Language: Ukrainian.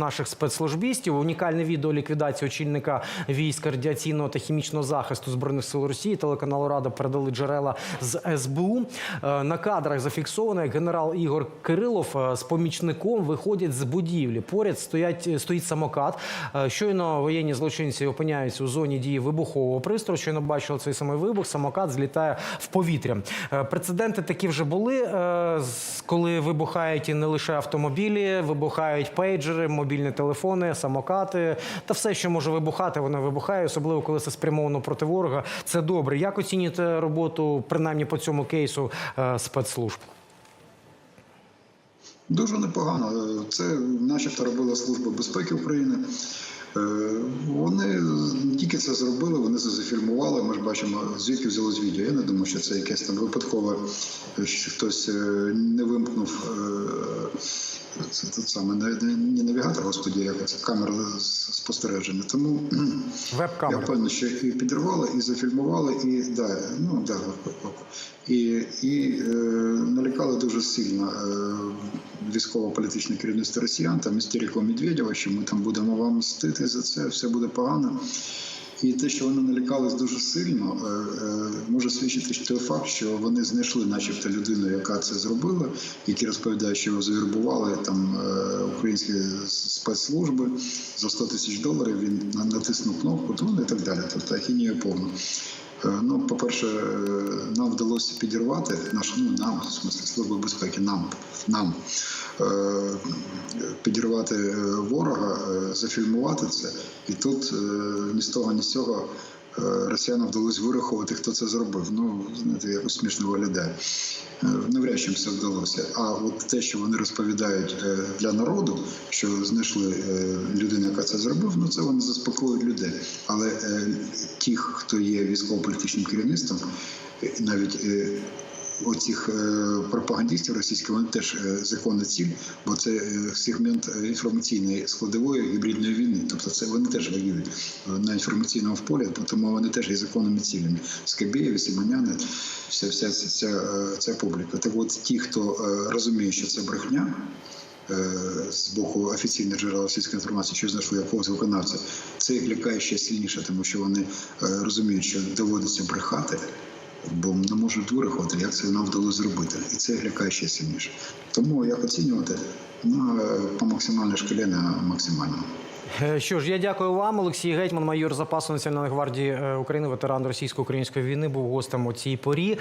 Наших спецслужбістів унікальне відео ліквідації очільника військ радіаційного та хімічного захисту збройних сил Росії телеканалу Рада передали джерела з СБУ. Е, На кадрах зафіксовано, як генерал Ігор Кирилов е, з помічником виходять з будівлі. Поряд стоять стоїть самокат. Е, Щойно воєнні злочинці опиняються у зоні дії вибухового пристрою. Щойно бачили цей самий вибух. Самокат злітає в повітря. Е, Прецеденти такі вже були, е, коли вибухають і не лише автомобілі, вибухають пейджери, мобільні телефони, самокати та все, що може вибухати, воно вибухає, особливо коли це спрямовано проти ворога. Це добре. Як оцінюєте роботу, принаймні по цьому кейсу е, спецслужб? Дуже непогано. Це начебто робила Служба безпеки України. Е, Вони тільки це зробили, вони це зафільмували. Ми ж бачимо, звідки взялось відео. Я не думаю, що це якесь там випадкове, що хтось е, не вимкнув е, це, це саме не, не, навігатор, господі, як це камера спостереження. Тому я впевнений, що і підірвали, і зафільмували, і да, ну да, і, і е, налякали дуже сильно е, військово-політичне керівництво росіян, там істериком Медведєва, що ми там будемо вам мстити за це, все буде погано. І те, що вони налякались дуже сильно, е, е, може свідчити той факт, що вони знайшли, начебто, людину, яка це зробила, які розповідають, що його завербували там е, українські спецслужби за 100 тисяч доларів. Він натиснув кнопку, ну і так далі. Тобто ахінія повна. Ну, по-перше, нам вдалося підірвати наш, ну нам, в смислі Служби безпеки, нам, нам підірвати е, ворога, е, зафільмувати це. І тут е, ні з того, ні з цього росіянам вдалося вирахувати, хто це зробив. Ну, знаєте, якось смішно виглядає. Навряд чи їм це вдалося. А от те, що вони розповідають для народу, що знайшли людину, яка це зробив, ну це вони заспокоюють людей. Але ті, хто є військово-політичним керівництвом, навіть оцих е, пропагандистів російських, вони теж е, законна ціль, бо це е, сегмент інформаційної складової гібридної війни. Тобто це вони теж воюють на інформаційному полі, тому вони теж є законними цілями. Скабєєв, Сімоняни, вся, вся ця, ця, ця публіка. Так от ті, хто розуміє, що це брехня. З боку офіційних джерел російської інформації, що знайшли якогось виконавця, це їх лякає ще сильніше, тому що вони розуміють, що доводиться брехати, бо не можуть вирахувати, як це нам вдалося зробити. І це лякає ще сильніше. Тому як оцінювати ну, по максимальній шкалі на максимальному. Е, Що ж, я дякую вам. Олексій Гетьман, майор запасу Національної гвардії е, України, ветеран російсько-української війни, був гостем у цій порі.